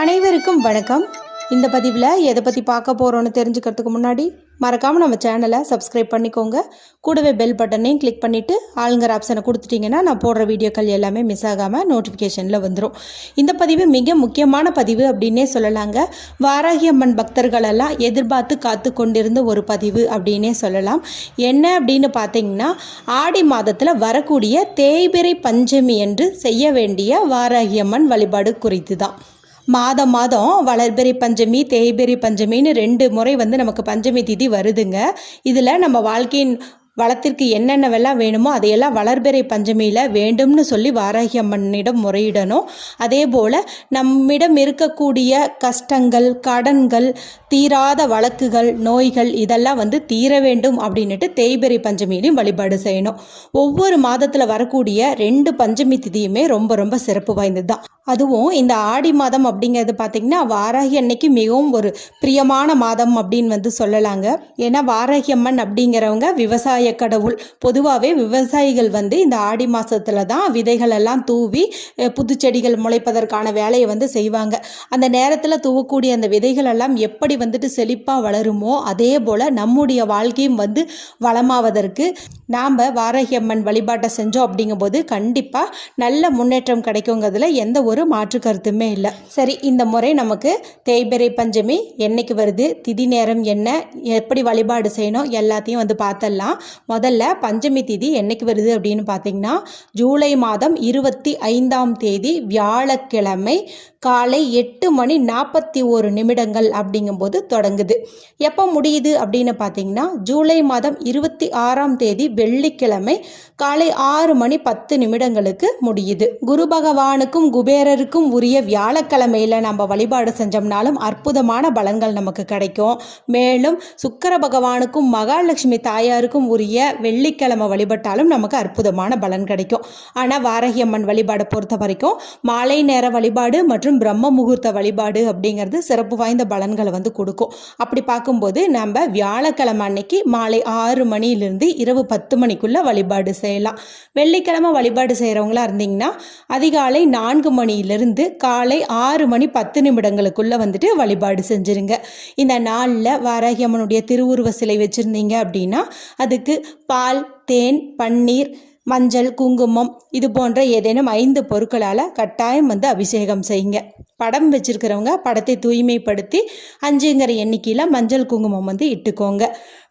அனைவருக்கும் வணக்கம். இந்த பதிவில் எதை பற்றி பார்க்க போகிறோன்னு தெரிஞ்சுக்கிறதுக்கு முன்னாடி மறக்காமல் நம்ம சேனலை சப்ஸ்கிரைப் பண்ணிக்கோங்க. கூடவே பெல் பட்டனையும் கிளிக் பண்ணிவிட்டு ஆளுங்கிற ஆப்ஷனை கொடுத்துட்டிங்கன்னா நான் போடுற வீடியோக்கள் எல்லாமே மிஸ் ஆகாமல் நோட்டிஃபிகேஷனில் வந்துடும் இந்த பதிவு மிக முக்கியமான பதிவு அப்படின்னே சொல்லலாங்க. வாராகி அம்மன் பக்தர்களெல்லாம் எதிர்பார்த்து காத்து கொண்டிருந்த ஒரு பதிவு அப்படின்னே சொல்லலாம். என்ன அப்படின்னு பார்த்தீங்கன்னா ஆடி மாதத்தில் வரக்கூடிய தேய்பிரை பஞ்சமி என்று செய்ய வேண்டிய வாராகி அம்மன் வழிபாடு குறித்து தான் மாதம் மாதம் வளர்பெறி பஞ்சமி தேய்பெறி பஞ்சமின்னு ரெண்டு முறை வந்து நமக்கு பஞ்சமி திதி வருதுங்க. இதில் நம்ம வாழ்க்கையின் வளத்திற்கு என்னென்னவெல்லாம் வேணுமோ அதையெல்லாம் வளர்பிறை பஞ்சமியில் வேண்டும்னு சொல்லி வாராகி அம்மனிடம் முறையிடணும். அதே போல் நம்மிடம் இருக்கக்கூடிய கஷ்டங்கள் கடன்கள் தீராத வழக்குகள் நோய்கள் இதெல்லாம் வந்து தீர வேண்டும் அப்படின்ட்டு தேய்பிறை பஞ்சமியிலையும் வழிபாடு செய்யணும். ஒவ்வொரு மாதத்தில் வரக்கூடிய ரெண்டு பஞ்சமி திதியுமே ரொம்ப ரொம்ப சிறப்பு வாய்ந்தது தான் அதுவும் இந்த ஆடி மாதம் அப்படிங்கிறது பார்த்திங்கன்னா வாராகி அன்னைக்கு மிகவும் ஒரு பிரியமான மாதம் அப்படின்னு வந்து சொல்லலாங்க. ஏன்னா வாராகி அம்மன் அப்படிங்கிறவங்க விவசாய கடவுள். பொதுவாகவே விவசாயிகள் வந்து இந்த ஆடி மாதத்தில் தான் விதைகள் எல்லாம் தூவி புதுச்செடிகள் முளைப்பதற்கான வேலையை வந்து செய்வாங்க. அந்த நேரத்தில் தூவக்கூடிய அந்த விதைகள் எல்லாம் எப்படி வந்துட்டு செழிப்பாக வளருமோ அதே போல் நம்முடைய வாழ்க்கையும் வந்து வளமாவதற்கு நாம் வாராகி அம்மன் வழிபாட்டை செஞ்சோம் அப்படிங்கும்போது கண்டிப்பாக நல்ல முன்னேற்றம் கிடைக்குங்கிறதுல எந்த ஒரு ஒரு மாற்று கருத்துமே இல்லை. சரி இந்த முறை நமக்கு தேய்பிறை பஞ்சமி என்னைக்கு வருது? திதி நேரம் என்ன? எப்படி வழிபாடு செய்யணும்? எல்லாத்தையும் வந்து பார்த்தலாம் முதல்ல பஞ்சமி திதி என்னைக்கு வருது அப்படின்னு பார்த்தீங்கன்னா ஜூலை மாதம் இருபத்தி ஐந்தாம் தேதி வியாழக்கிழமை காலை எட்டு மணி நாற்பத்தி ஒரு நிமிடங்கள் அப்படிங்கும்போது தொடங்குது. எப்போ முடியுது அப்படின்னு பார்த்தீங்கன்னா ஜூலை மாதம் இருபத்தி ஆறாம் தேதி வெள்ளிக்கிழமை காலை ஆறு மணி பத்து நிமிடங்களுக்கு முடியுது. குரு பகவானுக்கும் குபேரருக்கும் உரிய வியாழக்கிழமையில் நம்ம வழிபாடு செஞ்சோம்னாலும் அற்புதமான பலன்கள் நமக்கு கிடைக்கும். மேலும் சுக்கர பகவானுக்கும் மகாலட்சுமி தாயாருக்கும் உரிய வெள்ளிக்கிழமை வழிபட்டாலும் நமக்கு அற்புதமான பலன் கிடைக்கும். ஆனால் வாரகியம்மன் அம்மன் வழிபாடை பொறுத்த வரைக்கும் மாலை நேர வழிபாடு மற்றும் பிரம்ம முகூர்த்த வழிபாடு அப்படிங்கிறது சிறப்பு வாய்ந்த பலன்களை வந்து கொடுக்கும். அப்படி பார்க்கும்போது நம்ம வியாழக்கிழமை அன்னைக்கு மாலை ஆறு மணியிலிருந்து இரவு பத்து மணிக்குள்ளே வழிபாடு செய்யலாம். வெள்ளிக்கிழமை வழிபாடு செய்கிறவங்களா இருந்தீங்கன்னா அதிகாலை நான்கு மணியிலிருந்து காலை ஆறு மணி பத்து நிமிடங்களுக்குள்ளே வந்துட்டு வழிபாடு செஞ்சுருங்க. இந்த நாளில் வாராகியம்மனுடைய திருவுருவ சிலை வச்சுருந்தீங்க அப்படின்னா அதுக்கு பால் தேன் பன்னீர் மஞ்சள் குங்குமம் இது போன்ற ஏதேனும் ஐந்து பொருட்களால் கட்டாயம் வந்து அபிஷேகம் செய்யுங்க. படம் வச்சுருக்கிறவங்க படத்தை தூய்மைப்படுத்தி அஞ்சுங்கிற எண்ணிக்கையில் மஞ்சள் குங்குமம் வந்து இட்டுக்கோங்க.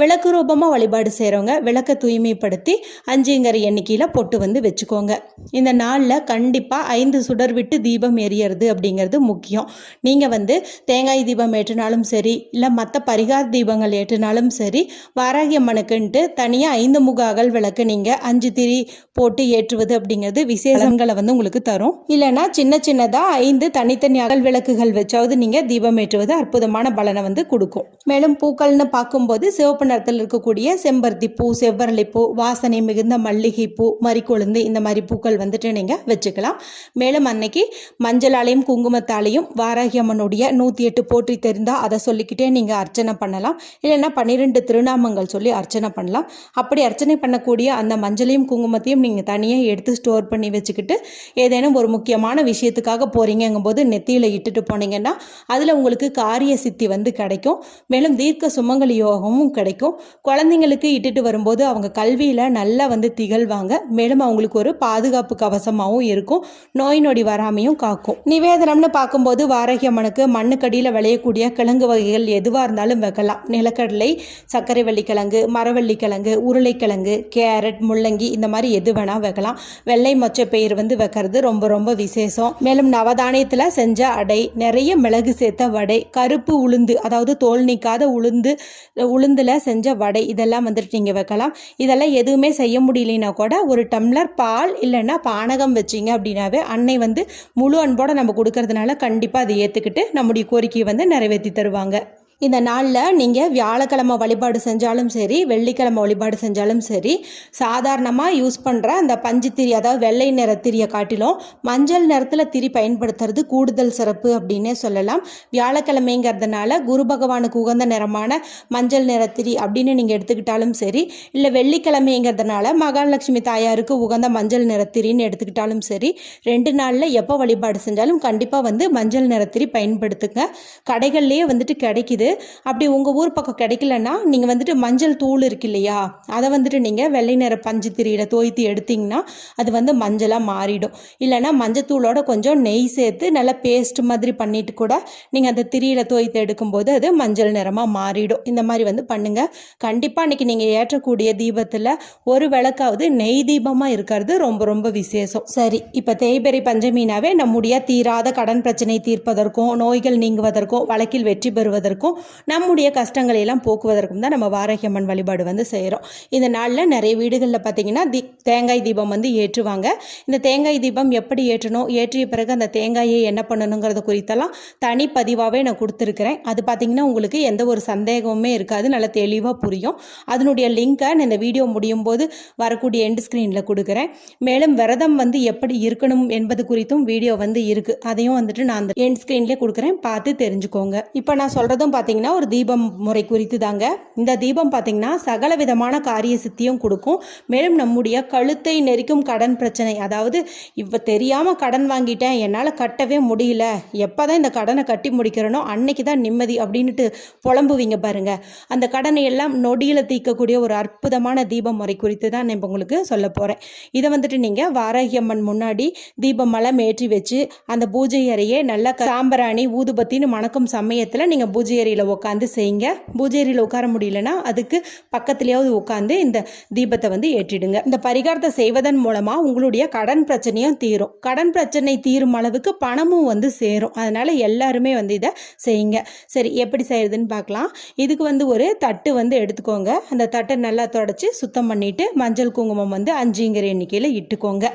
விளக்கு ரூபமாக வழிபாடு செய்கிறவங்க விளக்கை தூய்மைப்படுத்தி அஞ்சுங்கிற எண்ணிக்கையில் பொட்டு வந்து வச்சுக்கோங்க. இந்த நாளில் கண்டிப்பாக ஐந்து சுடர் விட்டு தீபம் எரியறது அப்படிங்கிறது முக்கியம். நீங்கள் வந்து தேங்காய் தீபம் ஏற்றினாலும் சரி இல்லை மற்ற பரிகார தீபங்கள் ஏற்றினாலும் சரி வாராகியம்மனுக்குன்ட்டு தனியாக ஐந்து முக அகல் விளக்கு நீங்கள் அஞ்சு திரி போட்டு ஏற்றுவது அப்படிங்கிறது விசேஷங்களை வந்து உங்களுக்கு தரும். இல்லைன்னா சின்ன சின்னதாக ஐந்து தனித்தனி அகல் விளக்குகள் வச்சாவது நீங்கள் தீபம் ஏற்றுவது அற்புதமான பலனை வந்து கொடுக்கும். மேலும் பூக்கள்னு பார்க்கும்போது சிவப்பு நிறத்தில் இருக்கக்கூடிய செம்பருத்தி பூ செவ்வரளி பூ வாசனை மிகுந்த மல்லிகை பூ மறிக்கொழுந்து இந்த மாதிரி பூக்கள் வந்துட்டு நீங்கள் வச்சுக்கலாம். மேலும் அன்னைக்கு மஞ்சளாலையும் குங்குமத்தாலையும் வாராகி அம்மனுடைய நூற்றி எட்டு போற்றி தெரிந்தால் அதை சொல்லிக்கிட்டே நீங்கள் அர்ச்சனை பண்ணலாம். இல்லைன்னா பன்னிரெண்டு திருநாமங்கள் சொல்லி அர்ச்சனை பண்ணலாம். அப்படி அர்ச்சனை பண்ணக்கூடிய அந்த மஞ்சளையும் குங்குமத்தையும் நீங்கள் தனியாக எடுத்து ஸ்டோர் பண்ணி வச்சுக்கிட்டு ஏதேனும் ஒரு முக்கியமான விஷயத்துக்காக போகிறீங்கங்கும்போது நெத்தியில் இட்டுட்டு போனீங்கன்னா அதில் உங்களுக்கு காரிய சித்தி வந்து கிடைக்கும். மேலும் தீர்க்க சுமங்கல் யோகமும் கிடைக்கும். குழந்தைங்களுக்கு இட்டுட்டு வரும்போது அவங்க கல்வியில் நல்லா வந்து திகழ்வாங்க. மேலும் அவங்களுக்கு ஒரு பாதுகாப்பு கவசமாகவும் இருக்கும். நோய் நொடி வராமையும் காக்கும். நிவேதனம்னு பார்க்கும்போது வாராகி அம்மனுக்கு மண்ணுக்கடியில் விளையக்கூடிய கிழங்கு வகைகள் எதுவாக இருந்தாலும் வைக்கலாம். நிலக்கடலை சர்க்கரை வள்ளிக்கிழங்கு மரவள்ளிக்கிழங்கு உருளைக்கிழங்கு கேரட் முள்ளங்கி இந்த மாதிரி எது வேணால் வைக்கலாம். வெள்ளை மொச்சப்பயிர் வந்து வைக்கிறது ரொம்ப ரொம்ப விசேஷம். மேலும் நவதானியத்தில் செஞ்ச அடை நிறைய மிளகு சேர்த்த வடை கருப்பு உளுந்து அதாவது தோல் நீக்காத உளுந்து உளுந்தில் செஞ்ச வடை இதெல்லாம் வந்துட்டு நீங்கள் வைக்கலாம். இதெல்லாம் எதுவுமே செய்ய முடியலனா கூட ஒரு டம்ளர் பால் இல்லைன்னா பானகம் வச்சிங்க அப்படின்னாவே அன்னை வந்து முழு அன்போடு நம்ம கொடுக்கறதுனால கண்டிப்பாக அதை ஏற்றுக்கிட்டு நம்முடைய கோரிக்கையை வந்து நிறைவேற்றி தருவாங்க. இந்த நாளில் நீங்கள் வியாழக்கிழமை வழிபாடு செஞ்சாலும் சரி வெள்ளிக்கிழமை வழிபாடு செஞ்சாலும் சரி சாதாரணமாக யூஸ் பண்ணுற அந்த பஞ்சு திரி அதாவது வெள்ளை நிற திரியை காட்டிலும் மஞ்சள் நிறத்தில் திரி பயன்படுத்துறது கூடுதல் சிறப்பு அப்படின்னே சொல்லலாம். வியாழக்கிழமைங்கிறதுனால குரு பகவானுக்கு உகந்த நிறமான மஞ்சள் நிற திரி அப்படின்னு நீங்கள் எடுத்துக்கிட்டாலும் சரி இல்லை வெள்ளிக்கிழமைங்கிறதுனால மகாலட்சுமி தாயாருக்கு உகந்த மஞ்சள் நிறத்திரின்னு எடுத்துக்கிட்டாலும் சரி ரெண்டு நாளில் எப்போ வழிபாடு செஞ்சாலும் கண்டிப்பாக வந்து மஞ்சள் நிறத்திரி பயன்படுத்துங்க. கடைகள்லேயே வந்துட்டு கிடைக்குது. அப்படி உங்கள் ஊர் பக்கம் கிடைக்கலன்னா நீங்கள் வந்துட்டு மஞ்சள் தூள் இருக்கு இல்லையா? அதை வந்துட்டு நீங்கள் வெள்ளை நிற பஞ்சு திரியில் தோய்த்து எடுத்தீங்கன்னா அது வந்து மஞ்சளாக மாறிடும். இல்லைன்னா மஞ்சத்தூளோட கொஞ்சம் நெய் சேர்த்து நல்லா பேஸ்ட் மாதிரி பண்ணிட்டு கூட நீங்கள் அந்த திரியில் தோய்த்து எடுக்கும்போது அது மஞ்சள் நிறமாக மாறிடும். இந்த மாதிரி வந்து பண்ணுங்கள் கண்டிப்பாக அன்றைக்கி நீங்கள் ஏற்றக்கூடிய தீபத்தில் ஒரு விளக்காவது நெய் தீபமாக இருக்கிறது ரொம்ப ரொம்ப விசேஷம். சரி இப்போ தேய்பெரி பஞ்சமினாவே நம்முடைய தீராத கடன் பிரச்சனை தீர்ப்பதற்கும் நோய்கள் நீங்குவதற்கும் வழக்கில் வெற்றி பெறுவதற்கும் நம்முடைய கஷ்டங்களை எல்லாம் போக்குவதற்கும் தான் நம்ம வாரகியம்மன் வழிபாடு வந்து செய்கிறோம் இந்த நாளில் நிறைய வீடுகளில் பார்த்தீங்கன்னா தி தேங்காய் தீபம் வந்து ஏற்றுவாங்க. இந்த தேங்காய் தீபம் எப்படி ஏற்றணும் ஏற்றிய பிறகு அந்த தேங்காயை என்ன பண்ணணுங்கிறது குறித்தெல்லாம் தனி பதிவாகவே நான் கொடுத்துருக்குறேன். அது பார்த்தீங்கன்னா உங்களுக்கு எந்த ஒரு சந்தேகமுமே இருக்காது நல்லா தெளிவாக புரியும். அதனுடைய லிங்க்கை நான் இந்த வீடியோ முடியும் போது வரக்கூடிய எண்ட் ஸ்க்ரீனில் கொடுக்குறேன். மேலும் விரதம் வந்து எப்படி இருக்கணும் என்பது குறித்தும் வீடியோ வந்து இருக்குது அதையும் வந்துட்டு நான் அந்த எண்ட் ஸ்க்ரீன்லேயே கொடுக்குறேன். பார்த்து தெரிஞ்சுக்கோங்க. இப்போ நான் சொல்கிறதும் பார்த்தீங்கன்னா ஒரு தீபம் முறை குறித்து தாங்க இந்த தீபம் பார்த்தீங்கன்னா சகல விதமான காரிய சித்தியும் கொடுக்கும். மேலும் நம்முடைய கழுத்தை நெரிக்கும் கடன் பிரச்சனை. அதாவது இவ தெரியாமல் கடன் வாங்கிட்டேன் என்னால் கட்டவே முடியல. எப்போ தான் இந்த கடனை கட்டி முடிக்கிறனோ அன்னைக்கு தான் நிம்மதி அப்படின்ட்டு புலம்புவீங்க பாருங்க. அந்த கடனை எல்லாம் நொடியில் தீர்க்கக்கூடிய ஒரு அற்புதமான தீபம் முறை குறித்து தான் நான் இப்போ உங்களுக்கு சொல்ல போகிறேன் இதை வந்துட்டு நீங்கள் வாராகியம்மன் முன்னாடி தீபமெல்லாம் ஏற்றி வச்சு அந்த பூஜை அறையே நல்லா சாம்பராணி ஊதுபத்தின்னு மணக்கும் சமயத்தில் நீங்கள் பூஜை அறையில் உட்காந்து செய்யுங்க. பூஜையில் உட்கார முடியலன்னா அதுக்கு பக்கத்துலேயாவது உட்காந்து இந்த தீபத்தை வந்து ஏற்றிடுங்க. இந்த பரிகாரத்தை செய்வதன் மூலமாக உங்களுடைய கடன் பிரச்சனையும் தீரும். கடன் பிரச்சனை தீரும் அளவுக்கு பணமும் வந்து சேரும். அதனால் எல்லாருமே வந்து இதை செய்யுங்க. சரி எப்படி செய்யறதுன்னு பார்க்கலாம் இதுக்கு வந்து ஒரு தட்டு வந்து எடுத்துக்கோங்க. அந்த தட்டை நல்லா தொடச்சி சுத்தம் பண்ணிவிட்டு மஞ்சள் குங்குமம் வந்து அஞ்சுங்கிற எண்ணிக்கையில் இட்டுக்கோங்க.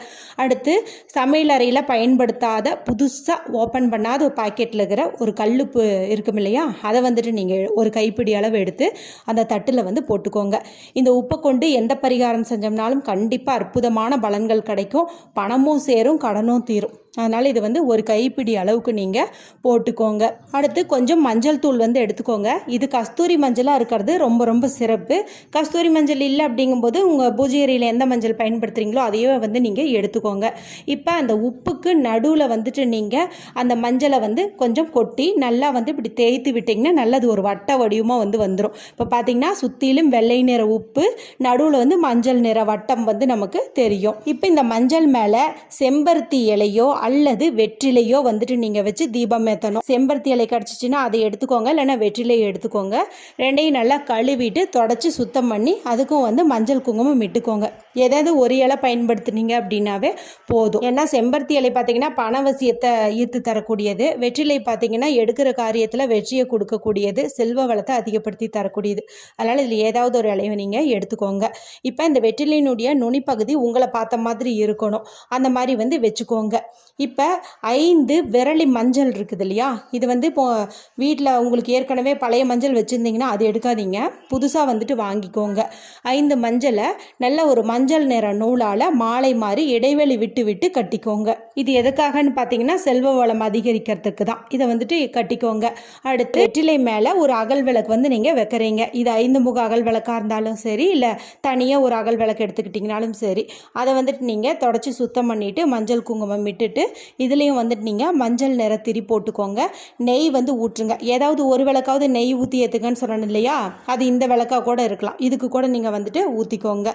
அடுத்து சமையல் அறையில் பயன்படுத்தாத புதுசாக ஓப்பன் பண்ணாத ஒரு பாக்கெட்டில் இருக்கிற ஒரு கல்லுப்பு இருக்கும் இல்லையா? அதை வந்துட்டு நீங்கள் ஒரு கைப்பிடி அளவு எடுத்து அந்த தட்டில் வந்து போட்டுக்கோங்க. இந்த உப்பை கொண்டு எந்த பரிகாரம் செஞ்சோம்னாலும் கண்டிப்பாக அற்புதமான பலன்கள் கிடைக்கும். பணமும் சேரும் கடனும் தீரும். அதனால் இது வந்து ஒரு கைப்பிடி அளவுக்கு நீங்கள் போட்டுக்கோங்க. அடுத்து கொஞ்சம் மஞ்சள் தூள் வந்து எடுத்துக்கோங்க. இது கஸ்தூரி மஞ்சளாக இருக்கிறது ரொம்ப ரொம்ப சிறப்பு. கஸ்தூரி மஞ்சள் இல்லை அப்படிங்கும்போது உங்கள் பூஜை எந்த மஞ்சள் பயன்படுத்துகிறீங்களோ அதையே வந்து நீங்கள் எடுத்துக்கோங்க. இப்போ அந்த உப்புக்கு நடுவில் வந்துட்டு நீங்கள் அந்த மஞ்சளை வந்து கொஞ்சம் கொட்டி நல்லா வந்து இப்படி தேய்த்து விட்டிங்கன்னா நல்லது. ஒரு வட்ட வடிவமாக வந்து வந்துடும் இப்போ பார்த்தீங்கன்னா சுற்றிலும் வெள்ளை நிற உப்பு நடுவில் வந்து மஞ்சள் நிற வட்டம் வந்து நமக்கு தெரியும். இப்போ இந்த மஞ்சள் மேலே செம்பருத்தி இலையோ அல்லது வெற்றிலையோ வந்துட்டு நீங்கள் வச்சு தீபம் ஏற்றணும் செம்பருத்தி இலை கிடச்சிச்சின்னா அதை எடுத்துக்கோங்க. இல்லைன்னா வெற்றிலையை எடுத்துக்கோங்க. ரெண்டையும் நல்லா கழுவிட்டு தொடச்சி சுத்தம் பண்ணி அதுக்கும் வந்து மஞ்சள் குங்குமம் இட்டுக்கோங்க. ஏதாவது ஒரு இலை பயன்படுத்துனீங்க அப்படின்னாவே போதும். ஏன்னா செம்பருத்தி இலை பார்த்தீங்கன்னா பணவசியத்தை ஈர்த்து தரக்கூடியது. வெற்றிலை பார்த்தீங்கன்னா எடுக்கிற காரியத்தில் வெற்றியை கொடுக்கக்கூடியது. செல்வ வளத்தை அதிகப்படுத்தி தரக்கூடியது. அதனால் இதில் ஏதாவது ஒரு இலையை நீங்கள் எடுத்துக்கோங்க. இப்போ இந்த வெற்றிலையினுடைய நுனிப்பகுதி உங்களை பார்த்த மாதிரி இருக்கணும். அந்த மாதிரி வந்து வச்சுக்கோங்க. இப்போ ஐந்து விரலி மஞ்சள் இருக்குது இல்லையா? இது வந்து இப்போ வீட்டில் உங்களுக்கு ஏற்கனவே பழைய மஞ்சள் வச்சுருந்தீங்கன்னா அது எடுக்காதீங்க. புதுசாக வந்துட்டு வாங்கிக்கோங்க. ஐந்து மஞ்சளை நல்ல ஒரு மஞ்சள் நிற நூலால் மாலை மாதிரி இடைவெளி விட்டு விட்டு கட்டிக்கோங்க. இது எதுக்காகன்னு பார்த்தீங்கன்னா செல்வ வளம் அதிகரிக்கிறதுக்கு தான். இதை வந்துட்டு கட்டிக்கோங்க. அடுத்து வெற்றிலை மேலே ஒரு அகல் விளக்கு வந்து நீங்கள் வைக்கிறீங்க. இது ஐந்து முக அகல் விளக்காக இருந்தாலும் சரி இல்லை தனியாக ஒரு அகல் விளக்கு எடுத்துக்கிட்டிங்கனாலும் சரி அதை வந்துட்டு நீங்கள் தொடச்சி சுத்தம் பண்ணிவிட்டு மஞ்சள் குங்குமம் விட்டுட்டு இதுலேயும் வந்துட்டு நீங்கள் மஞ்சள் நிற திரி போட்டுக்கோங்க. நெய் வந்து ஊற்றுங்க. ஏதாவது ஒரு விளக்காவது நெய் ஊற்றி ஏற்றுங்கன்னு சொன்னேன் இல்லையா? அது இந்த விளக்காக கூட இருக்கலாம். இதுக்கு கூட நீங்கள் வந்துட்டு ஊற்றிக்கோங்க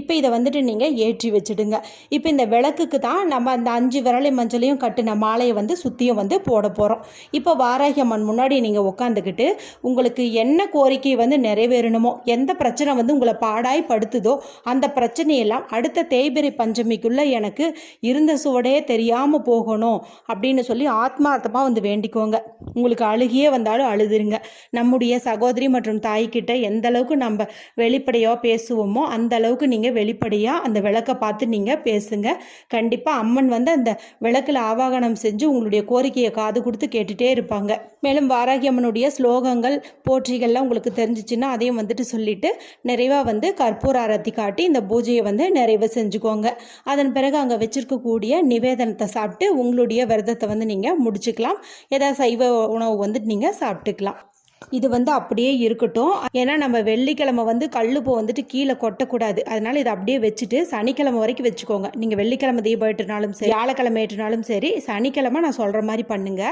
இப்போ இதை வந்துட்டு நீங்கள் ஏற்றி வச்சுடுங்க. இப்போ இந்த விளக்குக்கு தான் நம்ம அந்த அஞ்சு விரலை மஞ்சளையும் கட்டின மாலையை வந்து சுற்றியும் வந்து போட போகிறோம் இப்போ வாராகி அம்மன் முன்னாடி நீங்கள் உட்காந்துக்கிட்டு உங்களுக்கு என்ன கோரிக்கை வந்து நிறைவேறணுமோ எந்த பிரச்சனை வந்து உங்களை பாடாய் படுத்துதோ அந்த பிரச்சனையெல்லாம் அடுத்த தேய்பிரை பஞ்சமிக்குள்ளே எனக்கு இருந்த சுவடே தெரியாமல் இல்லாமல் போகணும் அப்படின்னு சொல்லி ஆத்மார்த்தமாக வந்து வேண்டிக்கோங்க. உங்களுக்கு அழுகியே வந்தாலும் அழுதுருங்க. நம்முடைய சகோதரி மற்றும் தாய்கிட்ட எந்த அளவுக்கு நம்ம வெளிப்படையாக பேசுவோமோ அந்த அளவுக்கு நீங்கள் வெளிப்படையாக அந்த விளக்கை பார்த்து நீங்கள் பேசுங்க. கண்டிப்பாக அம்மன் வந்து அந்த விளக்கில் ஆவாகனம் செஞ்சு உங்களுடைய கோரிக்கையை காது கொடுத்து கேட்டுகிட்டே இருப்பாங்க. மேலும் வாராகி அம்மனுடைய ஸ்லோகங்கள் போற்றிகள்லாம் உங்களுக்கு தெரிஞ்சிச்சுன்னா அதையும் வந்துட்டு சொல்லிட்டு நிறைவாக வந்து கற்பூர ஆரத்தி காட்டி இந்த பூஜையை வந்து நிறைவு செஞ்சுக்கோங்க. அதன் பிறகு அங்கே வச்சிருக்கக்கூடிய நிவேதனத்தை சாப்பிட்டு உங்களுடைய விரதத்தை வந்து நீங்கள் முடிச்சுக்கலாம். ஏதாவது சைவ உணவு வந்து நீங்கள் சாப்பிட்டுக்கலாம். இது வந்து அப்படியே இருக்கட்டும். ஏன்னா நம்ம வெள்ளிக்கிழமை வந்து கல்லுப்போ வந்துட்டு கீழே கொட்டக்கூடாது. அதனால இதை அப்படியே வச்சுட்டு சனிக்கிழமை வரைக்கும் வச்சுக்கோங்க. நீங்கள் வெள்ளிக்கிழமை தீபம் ஏற்றினாலும் சரி வியாழக்கிழமை ஏற்றினாலும் சரி சனிக்கிழமை நான் சொல்கிற மாதிரி பண்ணுங்க.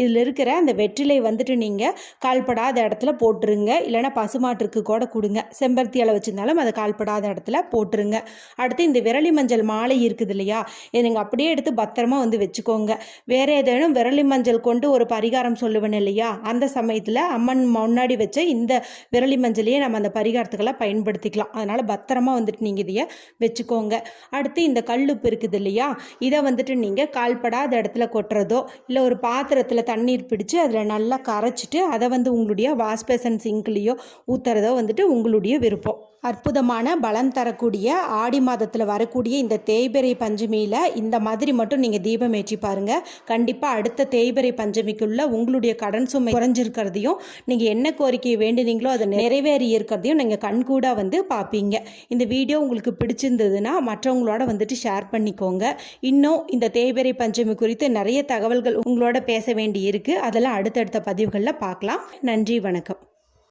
இதில் இருக்கிற அந்த வெற்றிலை வந்துட்டு நீங்கள் கால்படாத இடத்துல போட்டுருங்க. இல்லைன்னா பசுமாட்டிற்கு கூட கொடுங்க. செம்பருத்தி இலை வச்சிருந்தாலும் அதை கால்படாத இடத்துல போட்டுருங்க. அடுத்து இந்த விரலி மஞ்சள் மாலை இருக்குது இல்லையா? இதை நீங்கள் அப்படியே எடுத்து பத்திரமா வந்து வச்சுக்கோங்க. வேற ஏதேனும் விரலி மஞ்சள் கொண்டு ஒரு பரிகாரம் சொல்லுவேன் இல்லையா? அந்த சமயத்தில் அம்மன் முன்னாடி வச்ச இந்த விரலி மஞ்சளையே நம்ம அந்த பரிகாரத்துக்கெல்லாம் பயன்படுத்திக்கலாம். அதனால் பத்திரமா வந்துட்டு நீங்கள் இதைய வச்சுக்கோங்க. அடுத்து இந்த கல்லுப்பு இருக்குது இல்லையா? இதை வந்துட்டு நீங்கள் கால்படாத இடத்துல கொட்டுறதோ இல்லை ஒரு பாத்திரத்தில் தண்ணீர் பிடிச்சு அதில் நல்லா கரைச்சிட்டு அதை வந்து உங்களுடைய வாஷ்பேசன் சிங்க்லேயோ ஊற்றுறதோ வந்துட்டு உங்களுடைய விருப்பம். அற்புதமான பலன் தரக்கூடிய ஆடி மாதத்தில் வரக்கூடிய இந்த தேய்பிறை பஞ்சமியில் இந்த மாதிரி மட்டும் நீங்கள் தீபம் ஏற்றி பாருங்கள் கண்டிப்பாக அடுத்த தேய்பிறை பஞ்சமிக்குள்ள உங்களுடைய கடன் சுமை குறைஞ்சிருக்கிறதையும் நீங்கள் என்ன கோரிக்கையை வேண்டுனீங்களோ அதை நிறைவேறி இருக்கிறதையும் நீங்கள் கண்கூடாக வந்து பார்ப்பீங்க இந்த வீடியோ உங்களுக்கு பிடிச்சிருந்ததுன்னா மற்றவங்களோட வந்துட்டு ஷேர் பண்ணிக்கோங்க. இன்னும் இந்த தேய்பிறை பஞ்சமி குறித்து நிறைய தகவல்கள் உங்களோட பேச வேண்டி இருக்குது அதெல்லாம் அடுத்தடுத்த பதிவுகளில் பார்க்கலாம் நன்றி வணக்கம்.